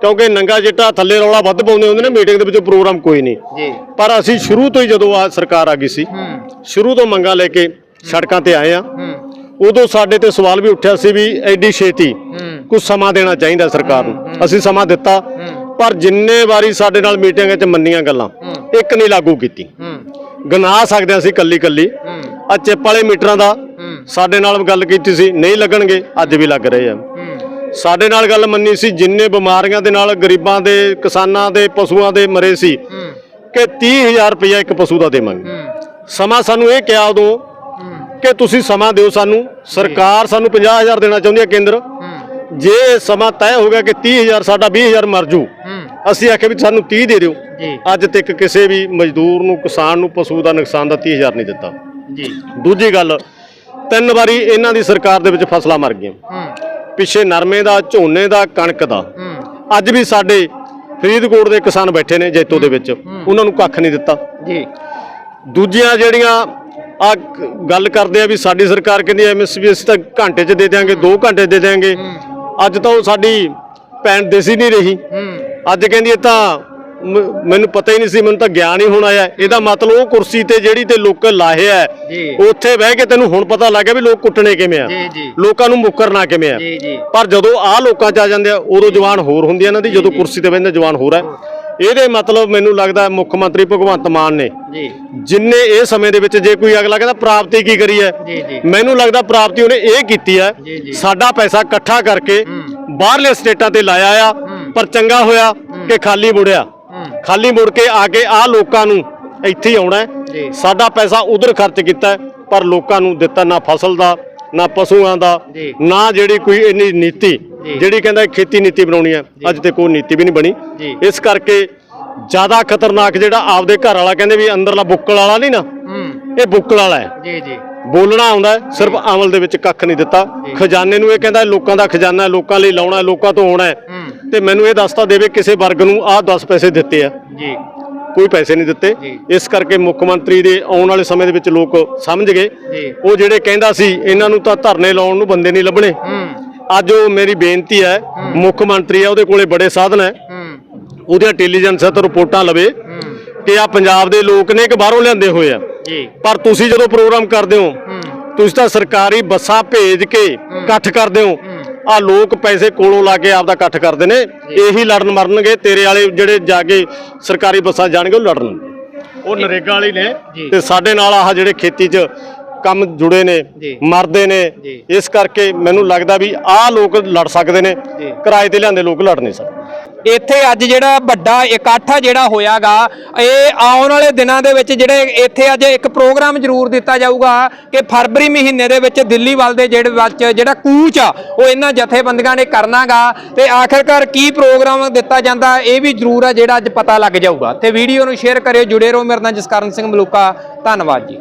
S3: ਕਿਉਂਕਿ ਨੰਗਾ ਚਿੱਟਾ ਥੱਲੇ ਰੌਲਾ ਵੱਧ ਪਾਉਂਦੇ ਹੁੰਦੇ ਨੇ ਮੀਟਿੰਗ ਦੇ ਵਿੱਚ ਪ੍ਰੋਗਰਾਮ ਕੋਈ ਨਹੀਂ। ਪਰ ਅਸੀਂ ਸ਼ੁਰੂ ਤੋਂ ਹੀ ਜਦੋਂ ਆ ਸਰਕਾਰ ਆ ਗਈ ਸੀ ਸ਼ੁਰੂ ਤੋਂ ਮੰਗਾਂ ਲੈ ਕੇ ਸੜਕਾਂ ਤੇ ਆਏ ਆ। ਉਦੋਂ ਸਾਡੇ ਤੇ ਸਵਾਲ ਵੀ ਉੱਠਿਆ ਸੀ ਵੀ ਐਡੀ ਛੇਤੀ ਕੁਝ ਸਮਾਂ ਦੇਣਾ ਚਾਹੀਦਾ ਸਰਕਾਰ ਨੂੰ। ਅਸੀਂ ਸਮਾਂ ਦਿੱਤਾ ਪਰ ਜਿੰਨੇ ਵਾਰੀ ਸਾਡੇ ਨਾਲ ਮੀਟਿੰਗਾਂ 'ਚ ਮੰਨੀਆਂ ਗੱਲਾਂ ਇੱਕ ਨਹੀਂ ਲਾਗੂ ਕੀਤੀ। ਗਨਾ ਸਕਦੇ ਅਸੀਂ ਕੱਲੀ ਕੱਲੀ ਆ ਚਿੱਪ ਵਾਲੇ ਮੀਟਰਾਂ ਦਾ ਸਾਡੇ ਨਾਲ ਗੱਲ ਕੀਤੀ ਸੀ ਨਹੀਂ ਲੱਗਣਗੇ ਅੱਜ ਵੀ ਲੱਗ ਰਹੇ ਆ। ਸਾਡੇ ਨਾਲ ਗੱਲ ਮੰਨੀ ਸੀ ਜਿੰਨੇ ਬਿਮਾਰੀਆਂ ਦੇ ਨਾਲ ਗਰੀਬਾਂ ਦੇ ਕਿਸਾਨਾਂ ਦੇ ਪਸ਼ੂਆਂ ਦੇ ਮਰੇ ਸੀ ਕਿ 30000 ਰੁਪਇਆ ਇੱਕ ਪਸ਼ੂ ਦਾ ਦੇਵਾਂਗੇ। ਸਮਾਂ ਸਾਨੂੰ ਇਹ ਕਿਹਾ ਉਦੋਂ ਕਿ ਤੁਸੀਂ ਸਮਾਂ ਦਿਓ ਸਾਨੂੰ ਸਰਕਾਰ ਸਾਨੂੰ 50000 ਦੇਣਾ ਚਾਹੁੰਦੀ ਹੈ ਕੇਂਦਰ। ਜੇ ਸਮਾਂ ਤੈਅ ਹੋ ਗਿਆ ਕਿ 30000 ਸਾਡਾ 20000 ਮਰ ਜੂ ਅਸੀਂ ਆਖਿਆ ਵੀ ਸਾਨੂੰ 30 ਦੇ ਦਿਓ। ਅੱਜ ਤੱਕ ਕਿਸੇ ਵੀ ਮਜ਼ਦੂਰ ਨੂੰ ਕਿਸਾਨ ਨੂੰ ਪਸ਼ੂ ਦਾ ਨੁਕਸਾਨ ਦਾ 30000 ਨਹੀਂ ਦਿੱਤਾ।
S1: ਜੀ।
S3: ਦੂਜੀ ਗੱਲ ਤਿੰਨ ਵਾਰੀ ਇਹਨਾਂ ਦੀ ਸਰਕਾਰ ਦੇ ਵਿੱਚ ਫਸਲਾਂ ਮਰ ਗਈਆਂ।
S1: ਹੂੰ।
S3: ਪਿੱਛੇ ਨਰਮੇ ਦਾ ਝੋਨੇ ਦਾ ਕਣਕ ਦਾ।
S1: ਹੂੰ।
S3: ਅੱਜ ਵੀ ਸਾਡੇ ਫਰੀਦਕੋਟ ਦੇ ਕਿਸਾਨ ਬੈਠੇ ਨੇ ਜੈਤੋ ਦੇ ਵਿੱਚ। ਉਹਨਾਂ ਨੂੰ ਕੱਖ ਨਹੀਂ ਦਿੱਤਾ।
S1: ਜੀ।
S3: ਦੂਜੀਆਂ ਜਿਹੜੀਆਂ ਆ ਗੱਲ ਕਰਦੇ ਆ ਵੀ ਸਾਡੀ ਸਰਕਾਰ ਕਹਿੰਦੀ ਐਮਐਸਪੀ ਅਸੀਂ ਤਾਂ ਘੰਟੇ 'ਚ ਦੇ ਦਿਆਂਗੇ 2 ਘੰਟੇ ਦੇ ਦਿਆਂਗੇ। ਅੱਜ ਤਾਂ ਉਹ ਸਾਡੀ ਭੈਣ ਦੇਸੀ ਨਹੀਂ ਰਹੀ। ਅੱਜ ਕਹਿੰਦੀ ਇਹ ਤਾਂ ਮੈਨੂੰ ਪਤਾ ਹੀ ਨਹੀਂ ਸੀ ਮੈਨੂੰ ਤਾਂ ਗਿਆਨ ਹੀ ਹੁਣ ਆਇਆ। ਇਹਦਾ ਮਤਲਬ ਉਹ ਕੁਰਸੀ ਤੇ ਜਿਹੜੀ ਤੇ ਲੋਕ ਲਾਹੇ ਆ।
S1: ਜੀ।
S3: ਉੱਥੇ ਬਹਿ ਕੇ ਤੈਨੂੰ ਹੁਣ ਪਤਾ ਲੱਗ ਗਿਆ ਵੀ ਲੋਕ ਕੁੱਟਣੇ ਕਿਵੇਂ ਆ।
S1: ਜੀ, ਜੀ।
S3: ਲੋਕਾਂ ਨੂੰ ਮੁੱਕਰਨਾ ਕਿਵੇਂ ਆ।
S1: ਜੀ ਜੀ।
S3: ਪਰ ਜਦੋਂ ਆ ਲੋਕਾਂ ਚ ਆ ਜਾਂਦੇ ਆ ਉਦੋਂ ਜਵਾਨ ਹੋਰ ਹੁੰਦੀ ਆ ਇਹਨਾਂ ਦੀ ਜਦੋਂ ਕੁਰਸੀ ਤੇ ਬੈਠਦੇ ਜਵਾਨ ਹੋਰ ਹੈ ਇਹਦੇ ਮਤਲਬ ਮੈਨੂੰ ਲੱਗਦਾ ਮੁੱਖ ਮੰਤਰੀ ਭਗਵੰਤ ਮਾਨ ਨੇ।
S1: ਜੀ।
S3: ਜਿੰਨੇ ਇਹ ਸਮੇਂ ਦੇ ਵਿੱਚ ਜੇ ਕੋਈ ਅਗਲਾ ਕਹਿੰਦਾ ਪ੍ਰਾਪਤੀ ਕੀ ਕਰੀ ਹੈ?
S1: ਜੀ।
S3: ਮੈਨੂੰ ਲੱਗਦਾ ਪ੍ਰਾਪਤੀ ਉਹਨੇ ਇਹ ਕੀਤੀ ਹੈ
S1: ਜੀ।
S3: ਸਾਡਾ ਪੈਸਾ ਇਕੱਠਾ ਕਰਕੇ ਬਾਹਰਲੇ ਸਟੇਟਾਂ ਤੇ ਲਾਇਆ ਆ ਪਰ ਚੰਗਾ ਹੋਇਆ ਕਿ ਖਾਲੀ ਮੁੜਿਆ। ਖਾਲੀ ਮੁੜ ਕੇ ਆ ਕੇ ਆ ਲੋਕਾਂ ਨੂੰ ਇੱਥੇ ਹੀ ਆਉਣਾ ਹੈ। ਸਾਡਾ ਪੈਸਾ ਉਧਰ ਖਰਚ ਕੀਤਾ ਪਰ ਲੋਕਾਂ ਨੂੰ ਦਿੱਤਾ ਨਾ ਫਸਲ ਦਾ ਨਾ ਪਸ਼ੂਆਂ ਦਾ। ਨਾ ਜਿਹੜੀ ਕੋਈ ਇੰਨੀ ਨੀਤੀ। ਜਿਹੜੀ ਕਹਿੰਦਾ ਖੇਤੀ ਨੀਤੀ ਬਣਾਉਣੀ ਹੈ ਅੱਜ ਤੇ ਕੋਈ ਨੀਤੀ ਵੀ ਨਹੀਂ ਬਣੀ। ਇਸ ਕਰਕੇ ਜ਼ਿਆਦਾ ਖਤਰਨਾਕ ਜਿਹੜਾ ਆਪਦੇ ਘਰ ਵਾਲਾ ਕਹਿੰਦੇ ਵੀ ਅੰਦਰਲਾ ਬੁੱਕਲ ਵਾਲਾ ਨਹੀਂ ਨਾ ਇਹ ਬੁੱਕਲ ਵਾਲਾ ਹੈ।
S1: ਜੀ ਜੀ।
S3: ਬੋਲਣਾ ਆਉਂਦਾ ਸਿਰਫ ਅਮਲ ਦੇ ਵਿੱਚ ਕੱਖ ਨਹੀਂ ਦਿੱਤਾ। ਖਜ਼ਾਨੇ ਨੂੰ ਇਹ ਕਹਿੰਦਾ ਲੋਕਾਂ ਦਾ ਖਜ਼ਾਨਾ ਲੋਕਾਂ ਲਈ ਲਾਉਣਾ ਲੋਕਾਂ ਤੋਂ ਆਉਣਾ ਹੈ।
S1: ਹੂੰ।
S3: ਤੇ ਮੈਨੂੰ ਇਹ ਦੱਸਤਾ ਦੇਵੇ ਕਿਸੇ ਵਰਗ ਨੂੰ ਆਹ 10 ਪੈਸੇ ਦਿੱਤੇ ਆ।
S1: ਜੀ।
S3: ਕੋਈ ਪੈਸੇ ਨਹੀਂ ਦਿੱਤੇ। ਇਸ ਕਰਕੇ ਮੁੱਖ ਮੰਤਰੀ ਦੇ ਆਉਣ ਵਾਲੇ ਸਮੇਂ ਦੇ ਵਿੱਚ ਲੋਕ ਸਮਝ ਗਏ। ਉਹ ਜਿਹੜੇ ਕਹਿੰਦਾ ਸੀ ਇਹਨਾਂ ਨੂੰ ਤਾਂ ਧਰਨੇ ਲਾਉਣ ਨੂੰ ਬੰਦੇ ਨਹੀਂ ਲੱਭਣੇ। ਅੱਜ ਉਹ ਮੇਰੀ ਬੇਨਤੀ ਹੈ ਮੁੱਖ ਮੰਤਰੀ ਹੈ ਉਹਦੇ ਕੋਲੇ ਬੜੇ ਸਾਧਨ ਹੈ। ਉਹਦੀਆਂ ਇੰਟੈਲੀਜੈਂਸ ਤੇ ਰਿਪੋਰਟਾਂ ਲਵੇ ਕਿ ਆ ਪੰਜਾਬ ਦੇ ਲੋਕ ਨੇ ਕਿ ਬਾਹਰੋਂ ਲਿਆਂਦੇ ਹੋਏ ਆ।
S1: ਜੀ।
S3: ਪਰ ਤੁਸੀਂ ਜਦੋਂ ਪ੍ਰੋਗਰਾਮ ਕਰਦੇ ਹੋ ਤੁਸੀਂ ਤਾਂ ਸਰਕਾਰੀ ਬੱਸਾਂ ਭੇਜ ਕੇ ਇਕੱਠ ਕਰਦੇ ਹੋ। ਆ ਲੋਕ ਪੈਸੇ ਕੋਲੋਂ ਲਾ ਕੇ ਆਪਦਾ ਇਕੱਠ ਕਰਦੇ ਨੇ। ਇਹੀ ਲੜਨ ਮਰਨਗੇ ਤੇਰੇ ਵਾਲੇ ਜਿਹੜੇ ਜਾ ਕੇ ਸਰਕਾਰੀ ਬੱਸਾਂ ਜਾਣਗੇ ਉਹ ਲੜਨਗੇ ਉਹ ਨਰੇਗਾ ਵਾਲੀ ਨੇ। ਤੇ ਸਾਡੇ ਨਾਲ ਆਹ ਜਿਹੜੇ ਖੇਤੀ 'ਚ ਕੰਮ ਜੁੜੇ ਨੇ। ਮਰਦੇ ਨੇ। ਇਸ ਕਰਕੇ ਮੈਨੂੰ ਲੱਗਦਾ ਵੀ ਆਹ ਲੋਕ ਲੜ ਸਕਦੇ ਨੇ। ਕਿਰਾਏ ਤੇ ਲਿਆਂਦੇ ਲੋਕ ਲੜ ਨਹੀਂ ਸਕਦੇ।
S1: ਇੱਥੇ ਅੱਜ ਜਿਹੜਾ ਵੱਡਾ ਇਕੱਠ ਆ ਜਿਹੜਾ ਹੋਇਆਗਾ, ਇਹ ਆਉਣ ਵਾਲੇ ਦਿਨਾਂ ਦੇ ਵਿੱਚ ਜਿਹੜੇ ਇੱਥੇ ਅੱਜ ਇੱਕ ਪ੍ਰੋਗਰਾਮ ਜ਼ਰੂਰ ਦਿੱਤਾ ਜਾਊਗਾ ਕਿ ਫਰਵਰੀ ਮਹੀਨੇ ਦੇ ਵਿੱਚ ਦਿੱਲੀ ਵੱਲ ਦੇ ਜਿਹੜੇ ਵਿੱਚ ਜਿਹੜਾ ਕੂਚ ਆ, ਉਹ ਇਹਨਾਂ ਜਥੇਬੰਦੀਆਂ ਨੇ ਕਰਨਾਗਾ ਤੇ ਆਖਿਰਕਾਰ ਕੀ ਪ੍ਰੋਗਰਾਮ ਦਿੱਤਾ ਜਾਂਦਾ ਇਹ ਵੀ ਜ਼ਰੂਰ ਆ ਜਿਹੜਾ ਅੱਜ ਪਤਾ ਲੱਗ ਜਾਊਗਾ। ਤੇ ਵੀਡੀਓ ਨੂੰ ਸ਼ੇਅਰ ਕਰਿਓ, ਜੁੜੇ ਰਹੋ ਮੇਰੇ ਨਾਲ ਜਸਕਰਨ ਸਿੰਘ ਮਲੂਕਾ। ਧੰਨਵਾਦ ਜੀ।